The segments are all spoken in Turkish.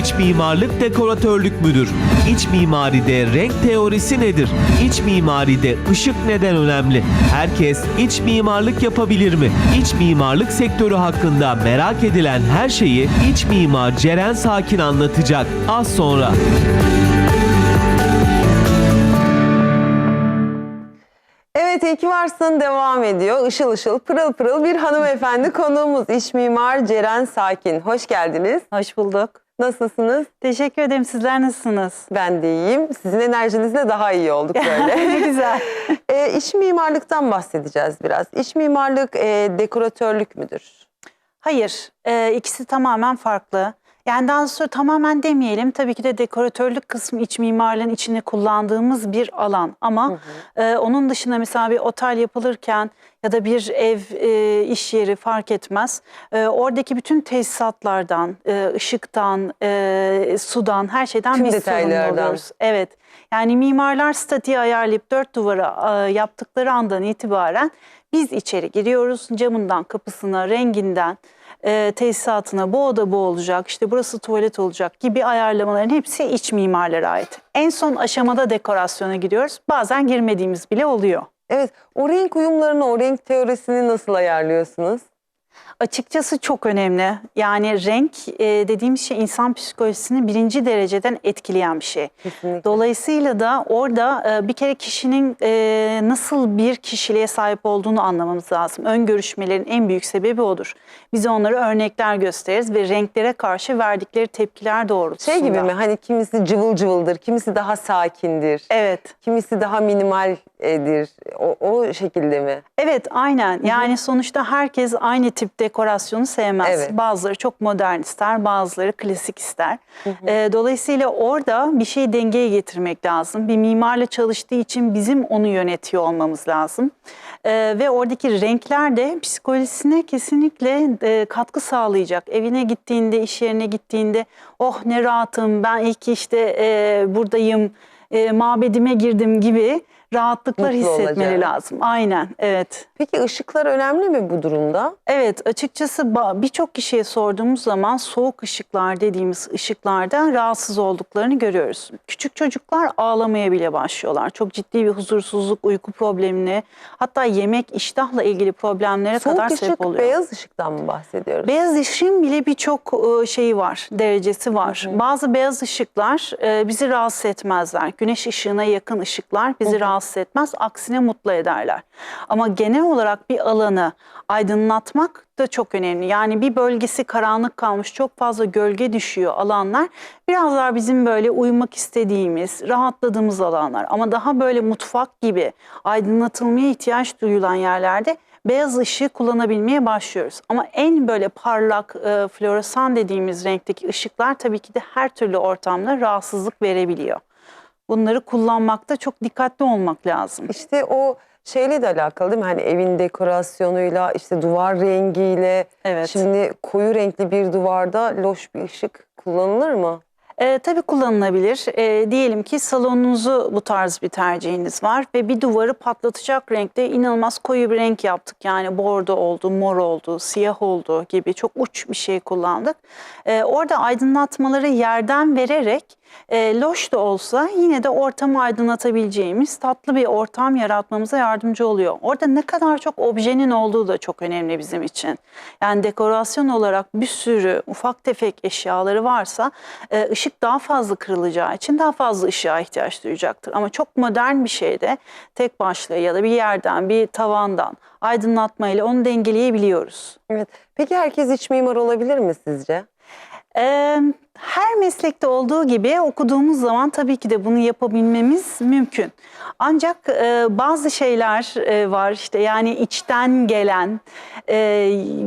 İç mimarlık dekoratörlük müdür? İç mimaride renk teorisi nedir? İç mimaride ışık neden önemli? Herkes iç mimarlık yapabilir mi? İç mimarlık sektörü hakkında merak edilen her şeyi iç mimar Ceren Sakin anlatacak. Az sonra. Evet ki varsın devam ediyor. Işıl ışıl pırıl pırıl bir hanımefendi konuğumuz iş mimar Ceren Sakin. Hoş geldiniz. Hoş bulduk. Nasılsınız? Teşekkür ederim. Sizler nasılsınız? Ben de iyiyim. Sizin enerjinizle daha iyi olduk böyle. ne güzel. e, iş mimarlıktan bahsedeceğiz biraz. İş mimarlık e, dekoratörlük müdür? Hayır, e, ikisi tamamen farklı. Yani daha sonra tamamen demeyelim. Tabii ki de dekoratörlük kısmı iç mimarlığın içinde kullandığımız bir alan. Ama e, onun dışında mesela bir otel yapılırken ya da bir ev, e, iş yeri fark etmez. E, oradaki bütün tesisatlardan, e, ışıktan, e, sudan, her şeyden Tüm biz sorumlu oluyoruz. Evet. Yani mimarlar statiği ayarlayıp dört duvara e, yaptıkları andan itibaren biz içeri giriyoruz. Camından, kapısına, renginden, e, tesisatına bu oda bu olacak, işte burası tuvalet olacak gibi ayarlamaların hepsi iç mimarlara ait. En son aşamada dekorasyona gidiyoruz. Bazen girmediğimiz bile oluyor. Evet o renk uyumlarını, o renk teorisini nasıl ayarlıyorsunuz? Açıkçası çok önemli. Yani renk e, dediğimiz şey insan psikolojisini birinci dereceden etkileyen bir şey. Kesinlikle. Dolayısıyla da orada e, bir kere kişinin e, nasıl bir kişiliğe sahip olduğunu anlamamız lazım. Ön görüşmelerin en büyük sebebi odur. Biz onlara örnekler gösteririz ve renklere karşı verdikleri tepkiler doğrultusunda. Şey gibi mi hani kimisi cıvıl cıvıldır, kimisi daha sakindir, Evet. kimisi daha minimaldir. O, o şekilde mi? Evet aynen yani sonuçta herkes aynı tip dekorasyonu sevmez. Evet. Bazıları çok modern ister bazıları klasik ister. Ee, dolayısıyla orada bir şeyi dengeye getirmek lazım. Bir mimarla çalıştığı için bizim onu yönetiyor olmamız lazım. Ee, ve oradaki renkler de psikolojisine kesinlikle e, katkı sağlayacak. Evine gittiğinde, iş yerine gittiğinde oh ne rahatım ben ilk işte e, buradayım, e, mabedime girdim gibi rahatlıklar Mutlu hissetmeli olacak. lazım. Aynen, evet. Peki ışıklar önemli mi bu durumda? Evet, açıkçası birçok kişiye sorduğumuz zaman soğuk ışıklar dediğimiz ışıklardan rahatsız olduklarını görüyoruz. Küçük çocuklar ağlamaya bile başlıyorlar. Çok ciddi bir huzursuzluk, uyku problemine, hatta yemek, iştahla ilgili problemlere kadar Soğuk sebep ışık, oluyor. beyaz ışıktan mı bahsediyoruz? Beyaz ışığın bile birçok e, şeyi var, derecesi var. Bazı beyaz ışıklar e, bizi rahatsız etmezler. Güneş ışığına yakın ışıklar bizi rahatsız etmez, aksine mutlu ederler. Ama genel olarak bir alanı aydınlatmak da çok önemli. Yani bir bölgesi karanlık kalmış, çok fazla gölge düşüyor alanlar. Biraz daha bizim böyle uyumak istediğimiz, rahatladığımız alanlar. Ama daha böyle mutfak gibi aydınlatılmaya ihtiyaç duyulan yerlerde beyaz ışığı kullanabilmeye başlıyoruz. Ama en böyle parlak e, floresan dediğimiz renkteki ışıklar tabii ki de her türlü ortamda rahatsızlık verebiliyor. Bunları kullanmakta çok dikkatli olmak lazım. İşte o şeyle de alakalı değil mi? Hani evin dekorasyonuyla, işte duvar rengiyle. Evet. Şimdi koyu renkli bir duvarda loş bir ışık kullanılır mı? E, tabii kullanılabilir. E, diyelim ki salonunuzu bu tarz bir tercihiniz var ve bir duvarı patlatacak renkte inanılmaz koyu bir renk yaptık. Yani bordo oldu, mor oldu, siyah oldu gibi çok uç bir şey kullandık. E, orada aydınlatmaları yerden vererek e, loş da olsa yine de ortamı aydınlatabileceğimiz tatlı bir ortam yaratmamıza yardımcı oluyor. Orada ne kadar çok objenin olduğu da çok önemli bizim için. Yani dekorasyon olarak bir sürü ufak tefek eşyaları varsa e, ışık daha fazla kırılacağı için daha fazla ışığa ihtiyaç duyacaktır. Ama çok modern bir şeyde tek başlı ya da bir yerden, bir tavandan aydınlatmayla onu dengeleyebiliyoruz. Evet. Peki herkes iç mimar olabilir mi sizce? Ee, her meslekte olduğu gibi okuduğumuz zaman tabii ki de bunu yapabilmemiz mümkün. Ancak e, bazı şeyler e, var işte yani içten gelen, e,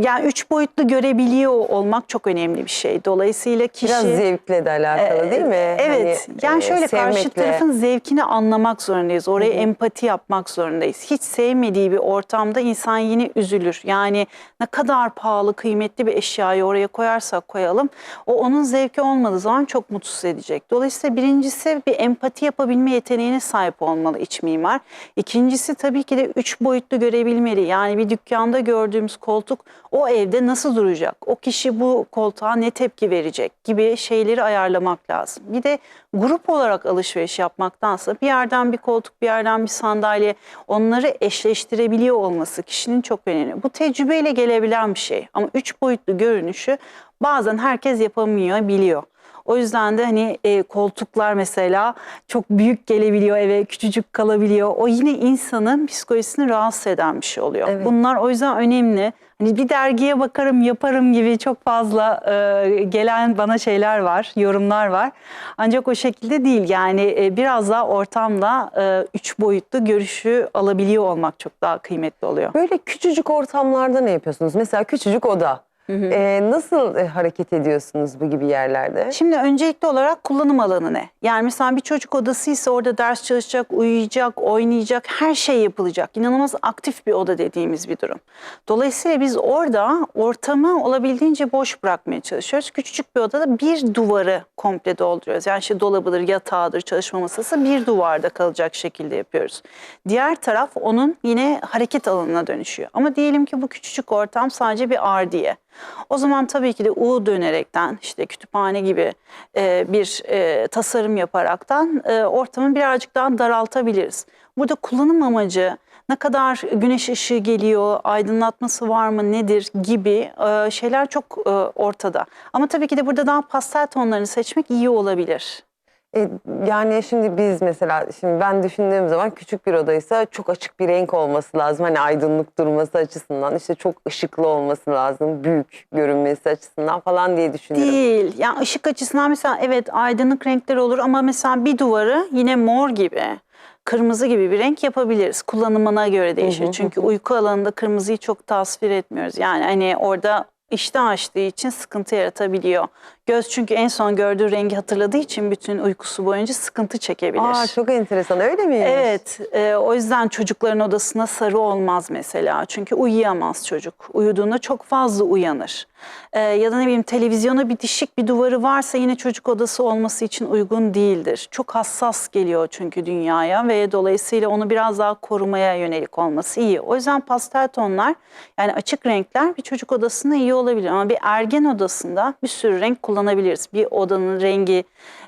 yani üç boyutlu görebiliyor olmak çok önemli bir şey. Dolayısıyla kişi... Biraz zevkle de alakalı değil mi? Evet. Hani, yani e, şöyle karşı sevmekle. tarafın zevkini anlamak zorundayız. Oraya empati yapmak zorundayız. Hiç sevmediği bir ortamda insan yine üzülür. Yani ne kadar pahalı, kıymetli bir eşyayı oraya koyarsak koyalım o onun zevkini leke olmadığı zaman çok mutsuz edecek. Dolayısıyla birincisi bir empati yapabilme yeteneğine sahip olmalı iç mimar. İkincisi tabii ki de üç boyutlu görebilmeli. Yani bir dükkanda gördüğümüz koltuk o evde nasıl duracak? O kişi bu koltuğa ne tepki verecek gibi şeyleri ayarlamak lazım. Bir de grup olarak alışveriş yapmaktansa bir yerden bir koltuk, bir yerden bir sandalye onları eşleştirebiliyor olması kişinin çok önemli. Bu tecrübeyle gelebilen bir şey ama üç boyutlu görünüşü bazen herkes yapamıyor, biliyor. O yüzden de hani e, koltuklar mesela çok büyük gelebiliyor eve, küçücük kalabiliyor. O yine insanın psikolojisini rahatsız eden bir şey oluyor. Evet. Bunlar o yüzden önemli. Hani bir dergiye bakarım, yaparım gibi çok fazla e, gelen bana şeyler var, yorumlar var. Ancak o şekilde değil. Yani e, biraz daha ortamda e, üç boyutlu görüşü alabiliyor olmak çok daha kıymetli oluyor. Böyle küçücük ortamlarda ne yapıyorsunuz? Mesela küçücük oda. Ee, nasıl e, hareket ediyorsunuz bu gibi yerlerde? Şimdi öncelikli olarak kullanım alanı ne? Yani mesela bir çocuk odasıysa orada ders çalışacak, uyuyacak, oynayacak, her şey yapılacak. İnanılmaz aktif bir oda dediğimiz bir durum. Dolayısıyla biz orada ortamı olabildiğince boş bırakmaya çalışıyoruz. Küçücük bir odada bir duvarı komple dolduruyoruz. Yani işte dolabıdır, yatağıdır, çalışma masası bir duvarda kalacak şekilde yapıyoruz. Diğer taraf onun yine hareket alanına dönüşüyor. Ama diyelim ki bu küçücük ortam sadece bir ardiye. O zaman tabii ki de U dönerekten işte kütüphane gibi e, bir e, tasarım yaparaktan e, ortamı birazcık daha daraltabiliriz. Burada kullanım amacı ne kadar güneş ışığı geliyor, aydınlatması var mı nedir gibi e, şeyler çok e, ortada. Ama tabii ki de burada daha pastel tonlarını seçmek iyi olabilir. E, yani şimdi biz mesela şimdi ben düşündüğüm zaman küçük bir odaysa çok açık bir renk olması lazım. Hani aydınlık durması açısından işte çok ışıklı olması lazım. Büyük görünmesi açısından falan diye düşünüyorum. Değil. Yani ışık açısından mesela evet aydınlık renkler olur ama mesela bir duvarı yine mor gibi, kırmızı gibi bir renk yapabiliriz. Kullanımına göre değişir. Hı hı, Çünkü uyku alanında kırmızıyı çok tasvir etmiyoruz. Yani hani orada iştah açtığı için sıkıntı yaratabiliyor. Göz çünkü en son gördüğü rengi hatırladığı için bütün uykusu boyunca sıkıntı çekebilir. Aa çok enteresan öyle miymiş? Evet, e, o yüzden çocukların odasına sarı olmaz mesela. Çünkü uyuyamaz çocuk. Uyuduğunda çok fazla uyanır. E, ya da ne bileyim televizyona bitişik bir duvarı varsa yine çocuk odası olması için uygun değildir. Çok hassas geliyor çünkü dünyaya ve dolayısıyla onu biraz daha korumaya yönelik olması iyi. O yüzden pastel tonlar yani açık renkler bir çocuk odasında iyi olabilir. Ama bir ergen odasında bir sürü renk kullanabiliriz. Bir odanın rengi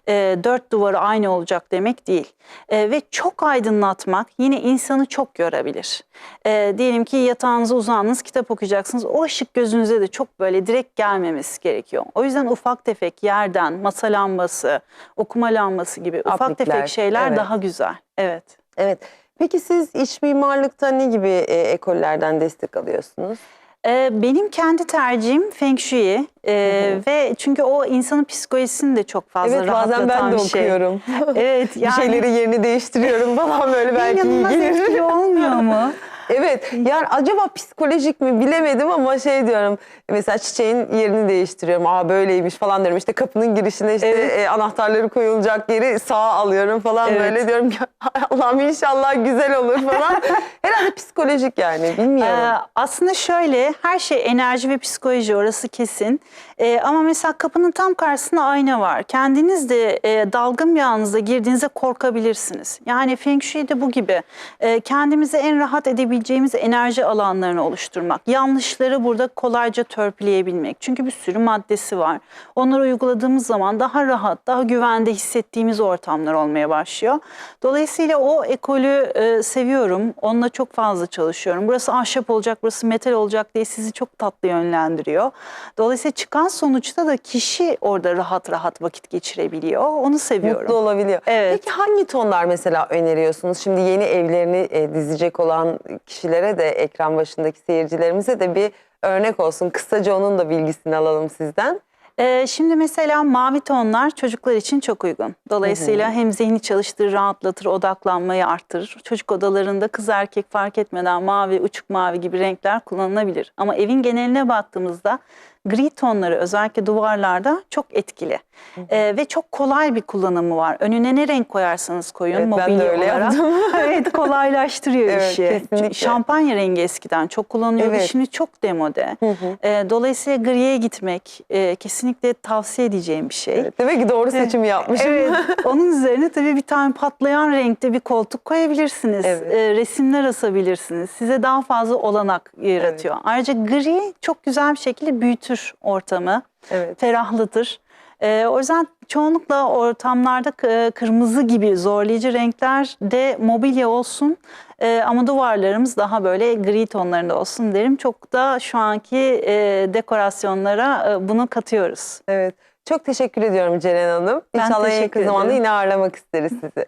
e, dört duvarı aynı olacak demek değil. E, ve çok aydınlatmak yine insanı çok yorabilir. E, diyelim ki yatağınıza uzandınız, kitap okuyacaksınız. O ışık gözünüze de çok böyle direkt gelmemesi gerekiyor. O yüzden ufak tefek yerden, masa lambası, okuma lambası gibi ufak Aplikler, tefek şeyler evet. daha güzel. Evet. Evet. Peki siz iç mimarlıkta ne gibi e, ekollerden destek alıyorsunuz? Ee, Benim kendi tercihim Feng Shui Ee, ve çünkü o insanın psikolojisini de çok fazla evet bazen rahatlatan ben de bir şey. okuyorum. Evet bir yani şeyleri yerini değiştiriyorum falan böyle belki iyi gelir. etkili olmuyor mu? Evet yani acaba psikolojik mi bilemedim ama şey diyorum mesela çiçeğin yerini değiştiriyorum. Aa böyleymiş falan diyorum işte kapının girişine işte Evet. e, anahtarları koyulacak yeri sağa alıyorum falan Evet. böyle diyorum ki "Ay Allah'ım inşallah güzel olur falan. Herhalde psikolojik yani bilmiyorum. Ee, aslında şöyle her şey enerji ve psikoloji orası kesin. Ee, ama mesela kapının tam karşısında ayna var. Kendiniz de e, dalgın bir anınızda girdiğinizde korkabilirsiniz. Yani Feng Shui de bu gibi. Ee, kendimize en rahat edebileceğimiz enerji alanlarını oluşturmak. Yanlışları burada kolayca törpüleyebilmek. Çünkü bir sürü maddesi var. Onları uyguladığımız zaman daha rahat, daha güvende hissettiğimiz ortamlar olmaya başlıyor. Dolayısıyla o ekolü e, seviyorum. Onunla çok fazla çalışıyorum. Burası ahşap olacak, burası metal olacak diye sizi çok tatlı yönlendiriyor. Dolayısıyla çıkan sonuçta da kişi orada rahat rahat vakit geçirebiliyor. Onu seviyorum. Mutlu olabiliyor. Evet. Peki hangi tonlar mesela öneriyorsunuz? Şimdi yeni evlerini e, dizecek olan kişilere de ekran başındaki seyircilerimize de bir örnek olsun. Kısaca onun da bilgisini alalım sizden. Ee, şimdi mesela mavi tonlar çocuklar için çok uygun. Dolayısıyla hem zihni çalıştırır, rahatlatır, odaklanmayı arttırır. Çocuk odalarında kız erkek fark etmeden mavi, uçuk mavi gibi renkler kullanılabilir. Ama evin geneline baktığımızda gri tonları özellikle duvarlarda çok etkili. Ee, ve çok kolay bir kullanımı var. Önüne ne renk koyarsanız koyun Evet, ben de mobilya öyle olarak. yaptım. evet kolaylaştırıyor Evet, işi. kesinlikle. Şampanya rengi eskiden çok kullanılıyordu. Evet. Şimdi çok demode. Hı hı. Ee, dolayısıyla griye gitmek e, kesinlikle tavsiye edeceğim bir şey. Evet, demek ki doğru seçimi yapmışım. Evet, onun üzerine tabii bir tane patlayan renkte bir koltuk koyabilirsiniz. Evet. Ee, resimler asabilirsiniz. Size daha fazla olanak yaratıyor. Ayrıca gri çok güzel bir şekilde büyütür ortamı, evet. ferahlatır. Ee, o yüzden çoğunlukla ortamlarda k- kırmızı gibi zorlayıcı renkler de mobilya olsun. Ee, ama duvarlarımız daha böyle gri tonlarında olsun derim. Çok da şu anki e, dekorasyonlara e, bunu katıyoruz. Evet. Çok teşekkür ediyorum Ceren Hanım. Ben İnşallah en yakın zamanda yine ağırlamak isteriz sizi.